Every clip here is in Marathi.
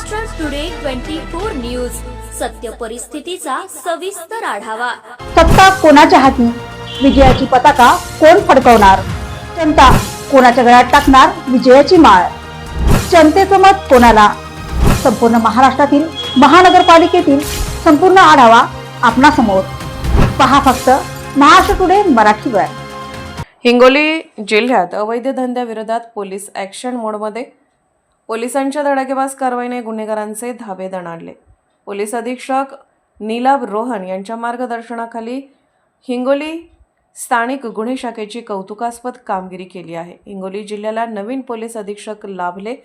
Maharashtra today twenty four news सत्य परिस्थितीचा सविस्तर आढावा. सत्ता कोणाच्या हाती? विजयाची पताका कोण फडकवणार? जनता कोणाच्या गळ्यात टाकणार विजयाची माळ? जनतेचं मत कोणाला? संपूर्ण महाराष्ट्रातील महानगरपालिकेतील संपूर्ण आढावा आपणासमोर. पहा फक्त महाराष्ट्र टुडे मराठीवर हिंगोली जिल्ह्यात अवैध धंद्याविरोधात पोलीस ॲक्शन मोडमध्ये पोलिसांच्या धडाकेबाज कारवाईने गुन्हेगारांचे धाबे दणाडले. पोलीस अधीक्षक नीलाभ रोहन यांच्या मार्गदर्शनाखाली हिंगोली स्थानिक गुन्हे शाखेची कौतुकास्पद कामगिरी केली आहे. हिंगोली जिल्ह्याला नवीन पोलीस अधीक्षक लाभले.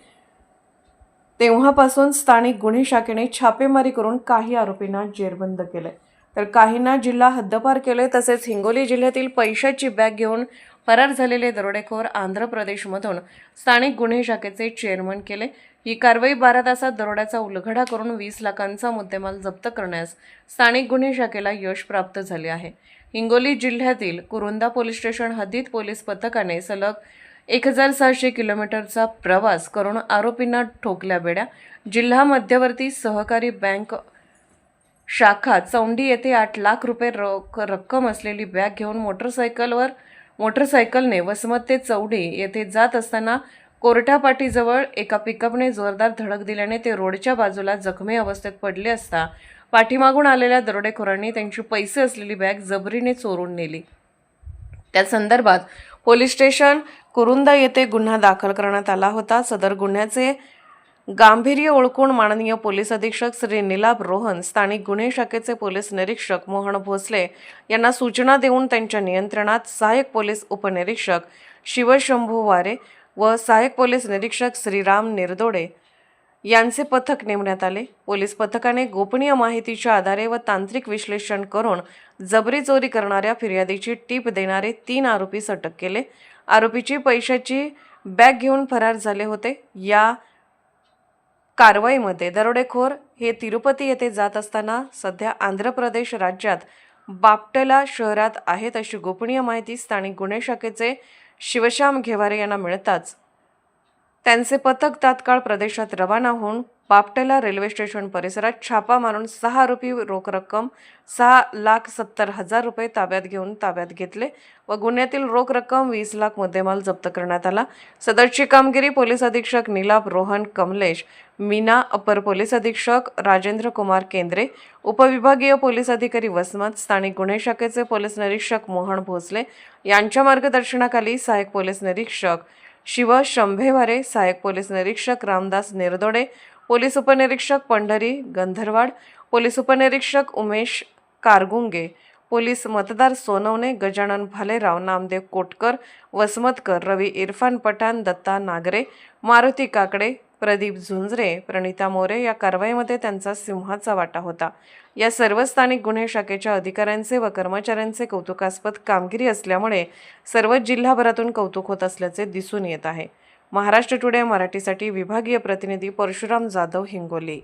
तेव्हापासून स्थानिक गुन्हे शाखेने छापेमारी करून काही आरोपींना जेरबंद केले तर काहींना जिल्हा हद्दपार केले तसेच हिंगोली जिल्ह्यातील पैशाची बॅग घेऊन फरार झालेले दरोडेखोर आंध्र प्रदेशमधून स्थानिक गुन्हे शाखेचे चेअरमन केले. ही कारवाई बारा तासात दरोड्याचा उलघडा करून वीस लाखांचा मुद्देमाल जप्त करण्यास स्थानिक गुन्हे शाखेला यश प्राप्त झाले आहे. हिंगोली जिल्ह्यातील कुरुंदा पोलीस स्टेशन हद्दीत पोलीस पथकाने सलग एक हजार सहाशे किलोमीटरचा प्रवास करून आरोपींना ठोकल्या बेड्या. जिल्हा मध्यवर्ती सहकारी बँक शाखा चौंडी येथे आठ लाख रुपये रोख रक्कम असलेली बॅग घेऊन मोटरसायकलवर मोटरसायकलने वसमत ते चौडी येथे जात असताना कोर्टापाटीजवळ एका पिकअपने जोरदार धडक दिल्याने ते रोडच्या बाजूला जखमी अवस्थेत पडले असता पाठीमागून आलेल्या दरोडेखोरांनी त्यांची पैसे असलेली बॅग जबरीने चोरून नेली. त्या संदर्भात पोलीस स्टेशन कुरुंदा येथे गुन्हा दाखल करण्यात आला होता. सदर गुन्ह्याचे गांभीर्य ओळखून माननीय पोलीस अधीक्षक श्री निलाभ रोहन स्थानिक गुन्हे शाखेचे पोलीस निरीक्षक मोहन भोसले यांना सूचना देऊन त्यांच्या नियंत्रणात सहाय्यक पोलीस उपनिरीक्षक शिवशंभू वारे व सहाय्यक पोलीस निरीक्षक श्रीराम निरदोडे यांचे पथक नेमण्यात आले. पोलीस पथकाने गोपनीय माहितीच्या आधारे व तांत्रिक विश्लेषण करून जबरी चोरी करणाऱ्या फिर्यादीची टीप देणारे तीन आरोपीस अटक केले. आरोपीची पैशाची बॅग घेऊन फरार झाले होते. या कारवाईमध्ये दरोडेखोर हे तिरुपती येथे जात असताना सध्या आंध्र प्रदेश राज्यात बापटला शहरात आहेत अशी गोपनीय माहिती स्थानिक गुन्हे शाखेचे शिवश्याम घेवारे यांना मिळताच. त्यांचे पथक तात्काळ प्रदेशात रवाना होऊन बापटेला रेल्वे स्टेशन परिसरात छापा मारून सहा आरोपी रोख रक्कम सहा लाख सत्तर हजार रुपये ताब्यात घेऊन ताब्यात घेतले व गुन्ह्यातील रोख रक्कम वीस लाख मुद्देमाल जप्त करण्यात आला. सदरची कामगिरी पोलीस अधीक्षक निलाभ रोहन कमलेश मीना अपर पोलीस अधीक्षक राजेंद्र कुमार केंद्रे उपविभागीय पोलीस अधिकारी वसमत स्थानिक गुन्हे शाखेचे पोलीस निरीक्षक मोहन भोसले यांच्या मार्गदर्शनाखाली सहाय्यक पोलीस निरीक्षक शिव शंभेवारे सहाय्यक पोलीस निरीक्षक रामदास निरदोडे पोलीस उपनिरीक्षक पंढरी गंधरवाड पोलीस उपनिरीक्षक उमेश कारगुंगे पोलीस मतदार सोनवणे गजानन भालेराव नामदेव कोटकर वसमतकर रवी इरफान पठाण दत्ता नागरे मारुती काकडे प्रदीप झुंजरे प्रणिता मोरे या कारवाईमध्ये त्यांचा सिंहाचा वाटा होता. या सर्व स्थानिक गुन्हे शाखेच्या अधिकाऱ्यांचे व कर्मचाऱ्यांचे कौतुकास्पद कामगिरी असल्यामुळे सर्वच जिल्हाभरातून कौतुक होत असल्याचे दिसून येत आहे. महाराष्ट्र टुडे मराठीसाठी विभागीय प्रतिनिधी परशुराम जाधव हिंगोली.